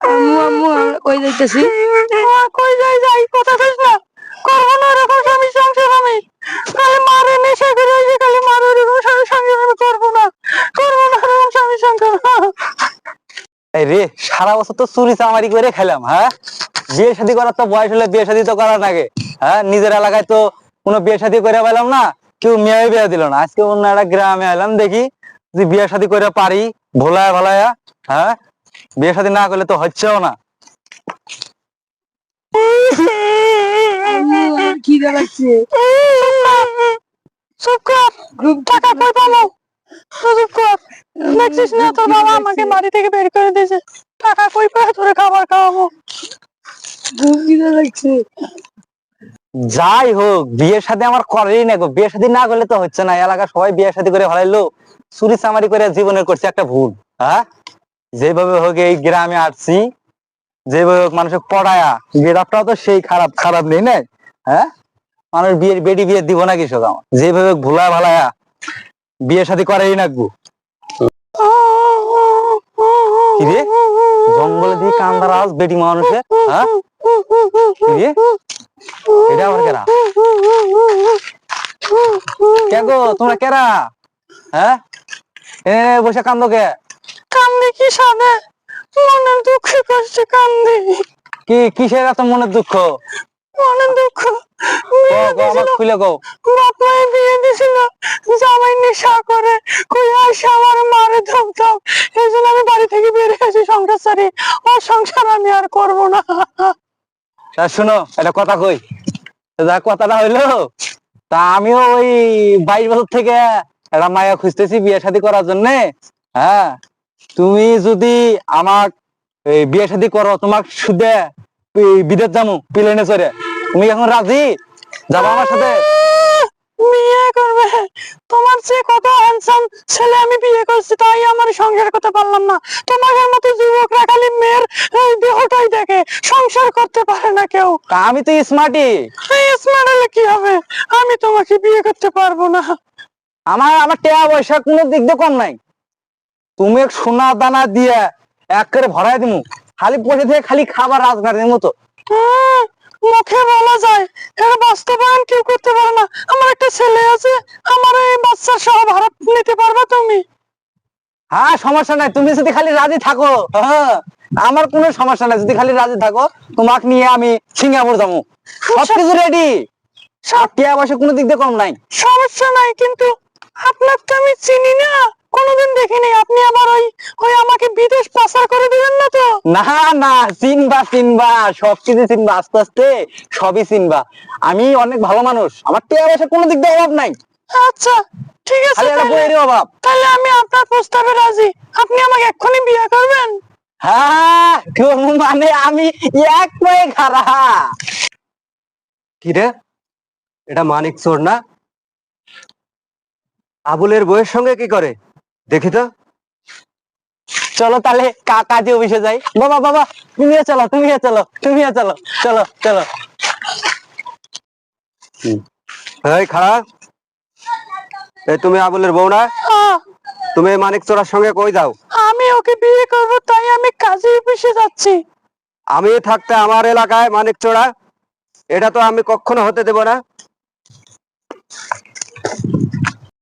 কই যাইতেছি? কই যাই যাই, কথা না। না স্বামী আমি। মারে মারে স্বামী আমি না। না স্বামী এই রে, সারা বছর তো চুরি চামারি করে খেলাম হ্যাঁ? বিয়ে শাদী করার তো বয়স হলে বিয়ে শাদী তো করার আগে হ্যাঁ? নিজের এলাকায় তো কোনো বিয়ে শাদী করে পেলাম না, কেউ মেয়ে বিয়ে দিল না। আজকে অন্য একটা গ্রামে এলাম দেখি যে বিয়ে শাদী করে পারি, ভোলায় ভালায়া হ্যাঁ? বিয়ে শাদী না করলে তো হচ্ছেও না। আম্মু আমার চুপ কর টাকা কই পাবো চুপ কর দেখছিস না তোর বাবা আমাকে বাড়ি থেকে বের করে দিয়েছে। টাকা কই পায়? তোরে খাবার খাওয়াবো। লাগছে। যাই হোক বিয়ে শাদী আমার করেই না গো। বিয়ে শাদী না করলে তো হচ্ছে না। এলাকার সবাই বিয়ে শাদী করে ভালাইলো চুরি চামারি করে জীবনের করছে একটা ভুল হ্যাঁ? যেভাবে হোক এই গ্রামে আসছি, যেভাবে হোক মানুষের পড়ায়া গেটআপটাও তো সেই খারাপ খারাপ নেই না হ্যাঁ? মানুষ বিয়ের, বেটি বিয়ে দিব না কৃষক আমার? যেভাবে ভুলা ভালায়া, বিয়ে শাদী করেই না গো কি রে? জঙ্গলে দিয়ে কান্দার আওয়াজ বেটি মানুষের হ্যাঁ? এটা আবার কেরা? কে গো? তোমরা কেরা? হ্যাঁ? এ, বসে কান্দো কে? কান্দি কি সাবে মনের দুঃখে কষ্টে কান্দি। কি কিসের এত মনের দুঃখ? মনের দুঃখ? কও, কও, আমার খুলে কও বাপ মায়ের বিয়ে দিছিল। জামাই নেশা করে। কই আসে আমার মারে ধপ ধপ। এই জন্য আমি বাড়ি থেকে বের হয়েছি সংসার ছাড়ি ও সংসার আমি আর করব না। তা শুনো একটা কথা কই। যা কথাটা হইল তা আমিও ওই বাইশ বছর থেকে একটা মায়া খুঁজতেছি বিয়ে শাদী করার জন্য। হ্যাঁ? তুমি যদি আমার এই বিয়ে শাদী করো তোমাক সুদে বিদেশ যামু প্লেনে চড়ে। তুমি এখন রাজি? যাব আমার সাথে? বিয়ে করবে? তোমার কত হ্যান্ডসাম ছেলে আমি বিয়ে করছি তাই আমার সংসার করতে পারলাম না। তোমাদের মতো যুবকরা খালি মেয়ের দেহটাই দেখে সংসার করতে পারে না কেউ। আমি তো স্মার্টই স্মার্ট হলে কি হবে? আমি তোমাকে বিয়ে করতে পারব না। আমার আমার টাকা পয়সা কোনো দিক দিয়ে কম নাই। তুমি সোনা দানা দিয়ে এক করে ভরাই দিমু। খালি পয়সা থেকে খালি খাবার রাজগাড়ির মতো। মুখে বলা যায় এর বাস্তবায়ন কেউ করতে পারে না। আমার একটা ছেলে আছে আমার এই বাচ্চা সহ ভাড়া নিতে পারবে তুমি? হ্যাঁ সমস্যা নাই। তুমি যদি খালি রাজি থাকো হ্যাঁ আমার কোনো সমস্যা নাই। যদি খালি রাজি থাকো তোমাকে নিয়ে আমি সিঙ্গাপুর যাব। সবকিছু রেডি টিয়া পয়সা কোনো দিক দিয়ে কম নাই। সমস্যা নাই কিন্তু আপনার তো আমি চিনি না। কোনোদিন দেখিনি বিদেশ পাচার করে দিবেন না তো? না না চিনবা চিনবা সবকিছু চিনবা আস্তে আস্তে সবই চিনবা। আমি অনেক ভালো মানুষ আমার টিয়া পয়সা কোনো দিক দিয়ে অভাব নাই। আচ্ছা ঠিক আছে তাহলে- অভাব। তাহলে আমি আপনার প্রস্তাবে রাজি। আপনি আমাকে এক্ষুনি বিয়ে করবেন? হ্যাঁ কোন মানে আমি এক পায়ে খারা কি রে? এটা মানিক চোর না? আবুলের বইয়ের সঙ্গে কি করে? দেখি তো। চলো তাহলে কা- কাজে অফিসে যাই। বাবা বাবা তুমিও চলো তুমিও চলো তুমিও চলো চলো চলো। এই খারাপ এই তুমি আবুলের বউ না? তুমি মানিক চোরার সঙ্গে কই যাও? আমি ওকে বিয়ে করব তাই আমি কাজে অফিসে যাচ্ছি। আমি থাকতে আমার এলাকায় মানিক চোরা। এটা তো আমি কখনো হতে দেব না।